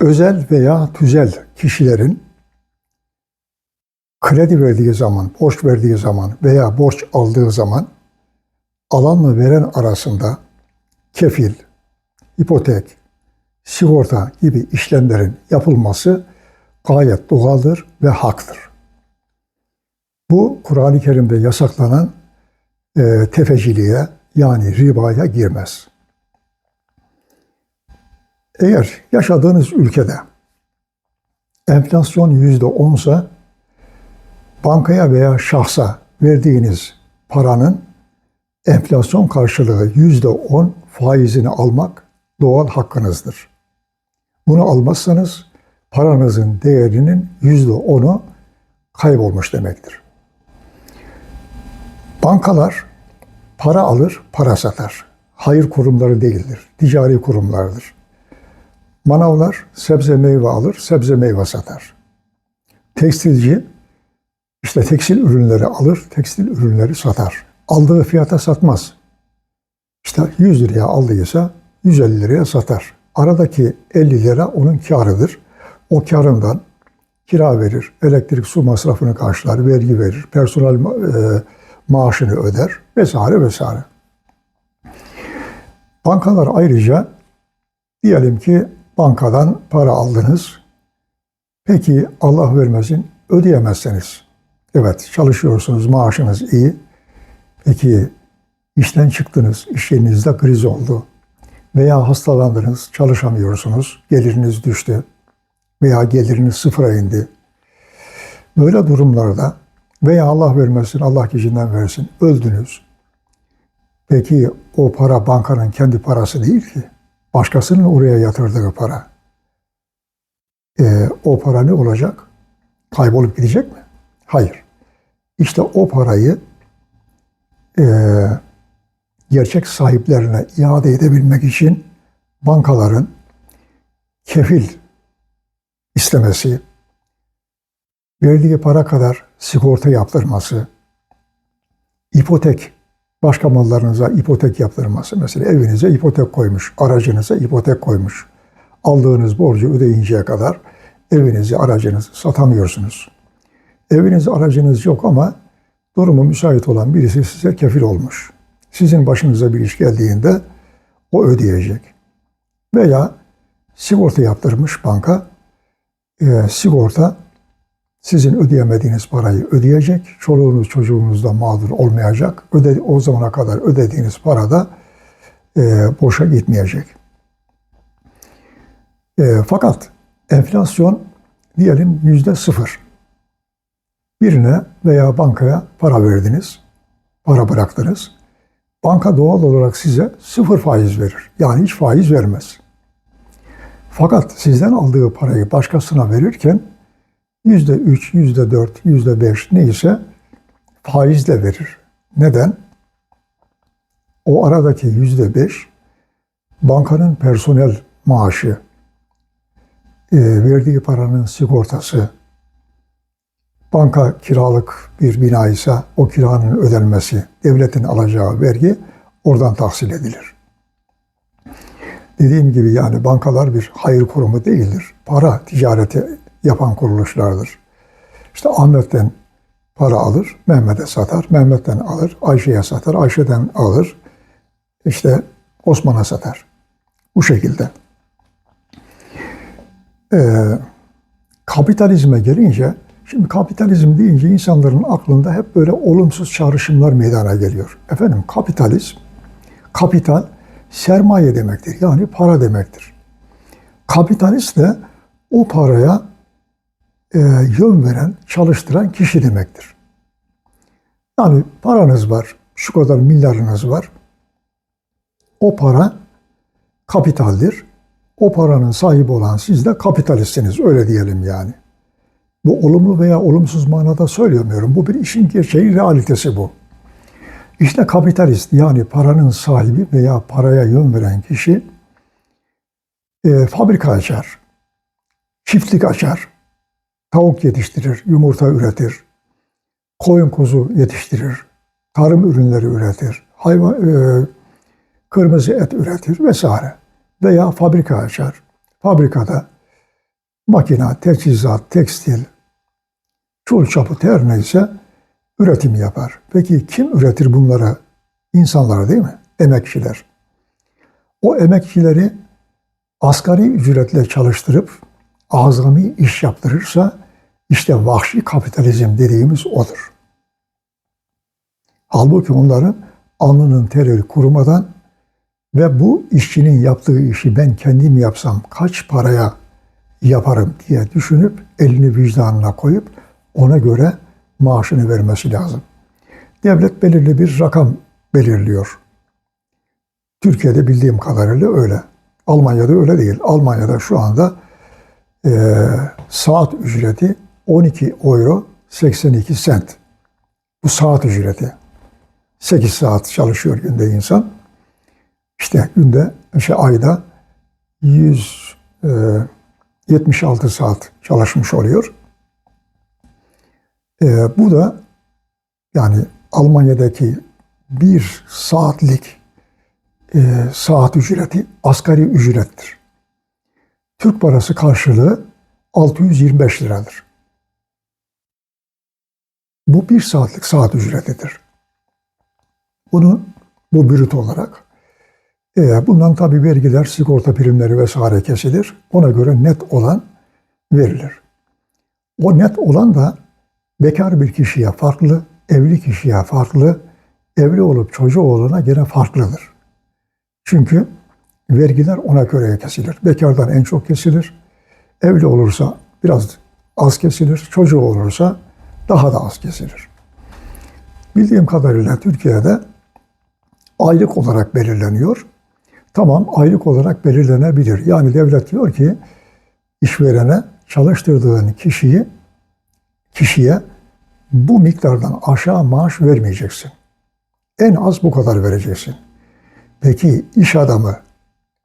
özel veya tüzel kişilerin kredi verdiği zaman, borç verdiği zaman veya borç aldığı zaman alanla veren arasında kefil, ipotek, sigorta gibi işlemlerin yapılması gayet doğaldır ve haktır. Bu Kur'an-ı Kerim'de yasaklanan e, tefeciliğe yani ribaya girmez. Eğer yaşadığınız ülkede enflasyon yüzde onsa bankaya veya şahsa verdiğiniz paranın enflasyon karşılığı yüzde on faizini almak doğal hakkınızdır. Bunu almazsanız paranızın değerinin yüzde onu kaybolmuş demektir. Bankalar para alır, para satar. Hayır kurumları değildir, ticari kurumlardır. Manavlar sebze meyve alır, sebze meyve satar. Tekstilci işte tekstil ürünleri alır, tekstil ürünleri satar. Aldığı fiyata satmaz. İşte 100 liraya aldıysa 150 liraya satar. Aradaki 50 lira onun karıdır. O karından kira verir, elektrik su masrafını karşılar, vergi verir, personel e, maaşını öder vesaire vesaire. Bankalar ayrıca diyelim ki bankadan para aldınız. Peki Allah vermesin ödeyemezseniz. Evet çalışıyorsunuz maaşınız iyi. Peki işten çıktınız, iş yerinizde kriz oldu. Veya hastalandınız, çalışamıyorsunuz, geliriniz düştü. Veya geliriniz sıfıra indi. Böyle durumlarda veya Allah vermesin, Allah kişiden versin, öldünüz. Peki o para bankanın kendi parası değil ki. Başkasının oraya yatırdığı para. Ee, o para ne olacak? Kaybolup gidecek mi? Hayır. İşte o parayı e, gerçek sahiplerine iade edebilmek için bankaların kefil istemesi, verdiği para kadar sigorta yaptırması, ipotek, başka mallarınıza ipotek yaptırması. Mesela evinize ipotek koymuş, aracınıza ipotek koymuş. Aldığınız borcu ödeyinceye kadar evinizi, aracınızı satamıyorsunuz. Eviniz, aracınız yok ama durumu müsait olan birisi size kefil olmuş. Sizin başınıza bir iş geldiğinde o ödeyecek. Veya sigorta yaptırmış banka, e, sigorta sizin ödeyemediğiniz parayı ödeyecek. Çoluğunuz çocuğunuz da mağdur olmayacak. Öde, o zamana kadar ödediğiniz para da e, boşa gitmeyecek. E, fakat enflasyon diyelim yüzde sıfır. Birine veya bankaya para verdiniz, para bıraktınız. Banka doğal olarak size sıfır faiz verir. Yani hiç faiz vermez. Fakat sizden aldığı parayı başkasına verirken yüzde üç, yüzde dört, yüzde beş neyse faizle verir. Neden? O aradaki yüzde beş bankanın personel maaşı, e, verdiği paranın sigortası, banka kiralık bir bina ise o kiranın ödenmesi, devletin alacağı vergi oradan tahsil edilir. Dediğim gibi yani bankalar bir hayır kurumu değildir. Para ticareti yapan kuruluşlardır. İşte Ahmet'ten para alır, Mehmet'e satar, Mehmet'ten alır, Ayşe'ye satar, Ayşe'den alır, işte Osman'a satar. Bu şekilde. Ee, kapitalizme gelince, şimdi kapitalizm deyince insanların aklında hep böyle olumsuz çağrışımlar meydana geliyor. Efendim kapitalizm, kapital sermaye demektir. Yani para demektir. Kapitalist de o paraya e, yön veren, çalıştıran kişi demektir. Yani paranız var, şu kadar milyarınız var. O para kapitaldir. O paranın sahibi olan siz de kapitalistsiniz, öyle diyelim yani. Bu olumlu veya olumsuz manada söylemiyorum. Bu bir işin gerçeği, realitesi bu. İşte kapitalist yani paranın sahibi veya paraya yön veren kişi e, fabrika açar, çiftlik açar, tavuk yetiştirir, yumurta üretir, koyun kuzu yetiştirir, tarım ürünleri üretir, hayvan e, kırmızı et üretir vesaire. Veya fabrika açar. Fabrikada makina, teçhizat, tekstil, çul çaput her neyse üretim yapar. Peki kim üretir bunları? İnsanlar değil mi? Emekçiler. O emekçileri asgari ücretle çalıştırıp azami iş yaptırırsa işte vahşi kapitalizm dediğimiz odur. Halbuki onların alnının terörü kurumadan ve bu işçinin yaptığı işi ben kendim yapsam kaç paraya yaparım diye düşünüp elini vicdanına koyup ona göre maaşını vermesi lazım. Devlet belirli bir rakam belirliyor. Türkiye'de bildiğim kadarıyla öyle. Almanya'da öyle değil. Almanya'da şu anda e, saat ücreti 12 euro 82 sent. Bu saat ücreti. 8 saat çalışıyor günde insan. İşte günde, şey ayda 176 saat çalışmış oluyor. E, bu da yani Almanya'daki bir saatlik e, saat ücreti asgari ücrettir. Türk parası karşılığı 625 liradır. Bu bir saatlik saat ücretidir. Bunu bu brüt olarak e, bundan tabi vergiler, sigorta primleri vesaire kesilir. Ona göre net olan verilir. O net olan da bekar bir kişiye farklı, evli kişiye farklı, evli olup çocuğu olana gene farklıdır. Çünkü vergiler ona göre kesilir. Bekardan en çok kesilir. Evli olursa biraz az kesilir. Çocuğu olursa daha da az kesilir. Bildiğim kadarıyla Türkiye'de aylık olarak belirleniyor. Tamam aylık olarak belirlenebilir. Yani devlet diyor ki işverene çalıştırdığın kişiyi kişiye bu miktardan aşağı maaş vermeyeceksin. En az bu kadar vereceksin. Peki iş adamı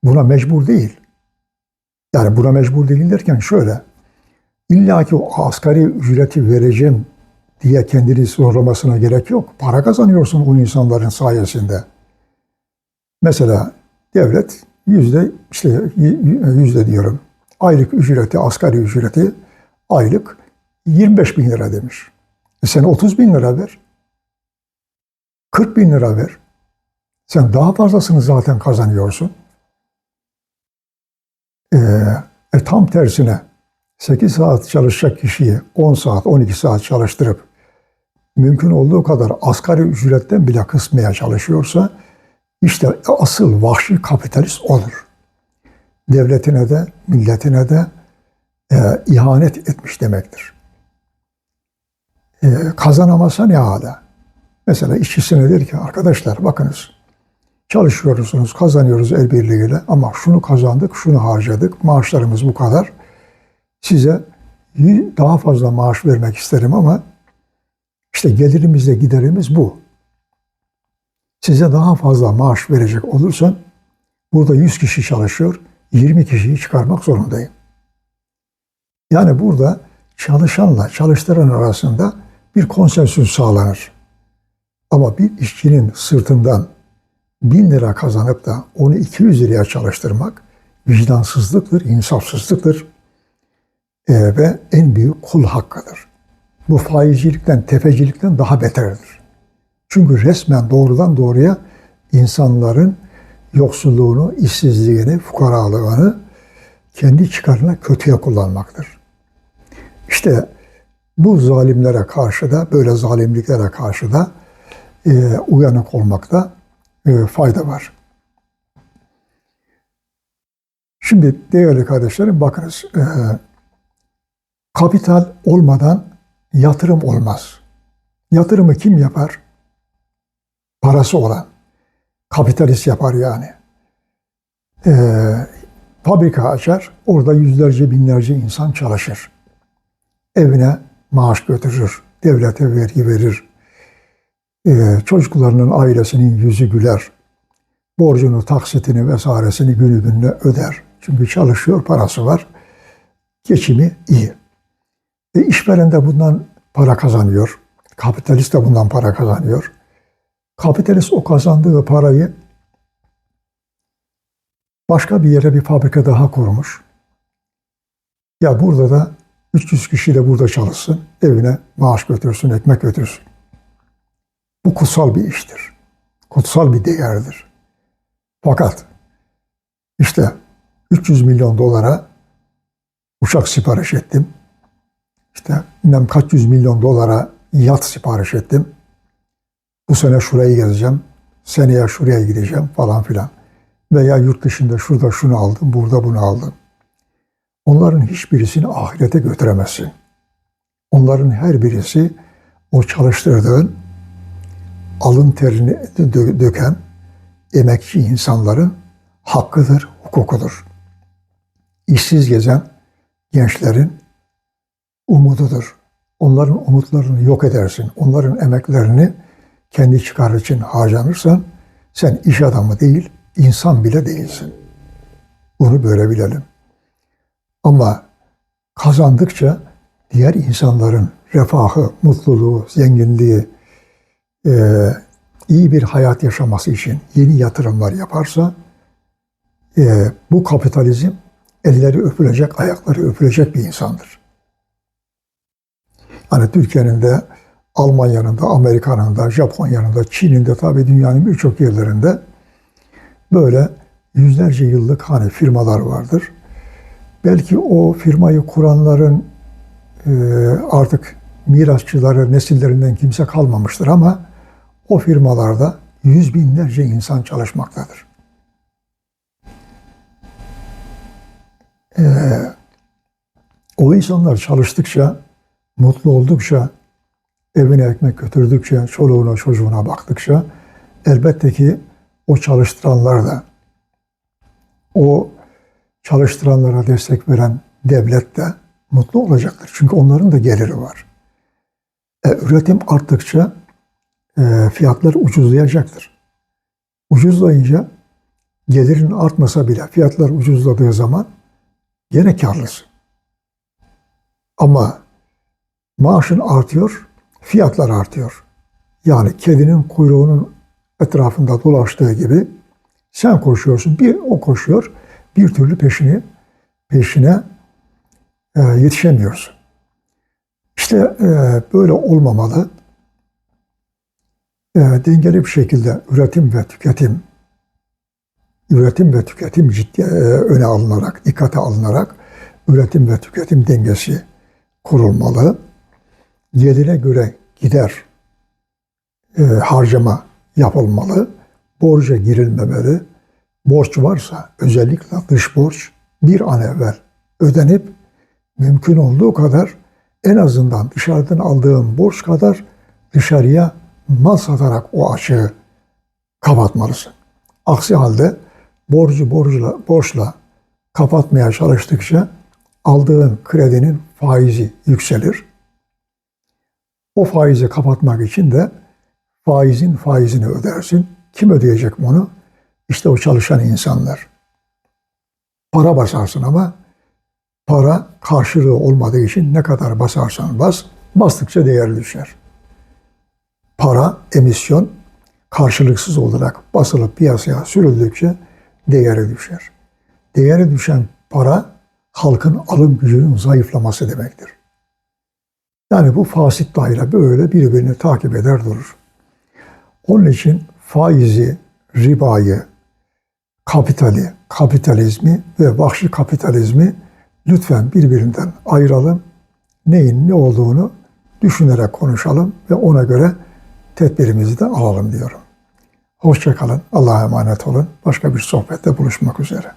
buna mecbur değil. Yani buna mecbur değil derken şöyle. İlla ki o asgari ücreti vereceğim diye kendini zorlamasına gerek yok. Para kazanıyorsun o insanların sayesinde. Mesela devlet yüzde işte yüzde diyorum aylık ücreti, asgari ücreti aylık 25 bin lira demiş. E sen 30 bin lira ver. 40 bin lira ver. Sen daha fazlasını zaten kazanıyorsun. Ee, e, tam tersine 8 saat çalışacak kişiyi 10 saat, 12 saat çalıştırıp mümkün olduğu kadar asgari ücretten bile kısmaya çalışıyorsa işte asıl vahşi kapitalist olur. Devletine de, milletine de e, ihanet etmiş demektir. E, kazanamazsa ne hala? Mesela işçisine der ki arkadaşlar bakınız çalışıyorsunuz, kazanıyoruz el birliğiyle ama şunu kazandık, şunu harcadık, maaşlarımız bu kadar. Size daha fazla maaş vermek isterim ama işte gelirimizle giderimiz bu. Size daha fazla maaş verecek olursam burada 100 kişi çalışıyor, 20 kişiyi çıkarmak zorundayım. Yani burada çalışanla çalıştıran arasında bir konsensüs sağlanır. Ama bir işçinin sırtından bin lira kazanıp da onu 200 liraya çalıştırmak vicdansızlıktır, insafsızlıktır ee, ve en büyük kul hakkıdır. Bu faizcilikten, tefecilikten daha beterdir. Çünkü resmen doğrudan doğruya insanların yoksulluğunu, işsizliğini, fukaralığını kendi çıkarına kötüye kullanmaktır. İşte bu zalimlere karşı da, böyle zalimliklere karşı da e, uyanık olmakta e, fayda var. Şimdi değerli kardeşlerim bakınız, e, kapital olmadan yatırım olmaz. Yatırımı kim yapar? Parası olan. Kapitalist yapar yani. E, fabrika açar, orada yüzlerce binlerce insan çalışır. Evine maaş götürür, devlete vergi verir, e, çocuklarının ailesinin yüzü güler, borcunu, taksitini vesairesini günü gününe öder. Çünkü çalışıyor, parası var, geçimi iyi. E, işveren de bundan para kazanıyor, kapitalist de bundan para kazanıyor. Kapitalist o kazandığı parayı başka bir yere bir fabrika daha kurmuş. Ya burada da 300 kişi de burada çalışsın, evine maaş götürsün, ekmek götürsün. Bu kutsal bir iştir. Kutsal bir değerdir. Fakat işte 300 milyon dolara uçak sipariş ettim. İşte bilmem kaç yüz milyon dolara yat sipariş ettim. Bu sene şurayı gezeceğim. Seneye şuraya gideceğim falan filan. Veya yurt dışında şurada şunu aldım, burada bunu aldım. Onların hiçbirisini ahirete götüremezsin. Onların her birisi o çalıştırdığın alın terini dö- döken emekçi insanların hakkıdır, hukukudur. İşsiz gezen gençlerin umududur. Onların umutlarını yok edersin. Onların emeklerini kendi çıkar için harcanırsan sen iş adamı değil, insan bile değilsin. Bunu böyle bilelim. Ama kazandıkça diğer insanların refahı, mutluluğu, zenginliği, eee, iyi bir hayat yaşaması için yeni yatırımlar yaparsa eee, bu kapitalizm elleri öpülecek, ayakları öpülecek bir insandır. Hani Türkiye'nin de, Almanya'nın da, Amerika'nın da, Japonya'nın da, Çin'in de tabii dünyanın birçok yerlerinde böyle yüzlerce yıllık hani firmalar vardır. Belki o firmayı kuranların e, artık mirasçıları, nesillerinden kimse kalmamıştır ama o firmalarda yüz binlerce insan çalışmaktadır. E, o insanlar çalıştıkça, mutlu oldukça, evine ekmek götürdükçe, çoluğuna çocuğuna baktıkça elbette ki o çalıştıranlar da o çalıştıranlara destek veren devlet de mutlu olacaktır. Çünkü onların da geliri var. E, üretim arttıkça fiyatlar ucuzlayacaktır. Ucuzlayınca gelirin artmasa bile fiyatlar ucuzladığı zaman gene karlısın. Ama maaşın artıyor, fiyatlar artıyor. Yani kedinin kuyruğunun etrafında dolaştığı gibi sen koşuyorsun, bir o koşuyor, bir türlü peşini peşine e, yetişemiyorsun. İşte e, böyle olmamalı. E, dengeli bir şekilde üretim ve tüketim üretim ve tüketim ciddi e, öne alınarak, dikkate alınarak üretim ve tüketim dengesi kurulmalı. Gelire göre gider e, harcama yapılmalı. Borca girilmemeli. Borç varsa özellikle dış borç bir an evvel ödenip mümkün olduğu kadar en azından dışarıdan aldığın borç kadar dışarıya mal satarak o açığı kapatmalısın. Aksi halde borcu borçla, borçla kapatmaya çalıştıkça aldığın kredinin faizi yükselir. O faizi kapatmak için de faizin faizini ödersin. Kim ödeyecek bunu? İşte o çalışan insanlar. Para basarsın ama para karşılığı olmadığı için ne kadar basarsan bas, bastıkça değer düşer. Para, emisyon karşılıksız olarak basılıp piyasaya sürüldükçe değeri düşer. Değeri düşen para halkın alım gücünün zayıflaması demektir. Yani bu fasit daire böyle birbirini takip eder durur. Onun için faizi, ribayı, kapitali, kapitalizmi ve vahşi kapitalizmi lütfen birbirinden ayıralım. Neyin ne olduğunu düşünerek konuşalım ve ona göre tedbirimizi de alalım diyorum. Hoşçakalın, Allah'a emanet olun. Başka bir sohbette buluşmak üzere.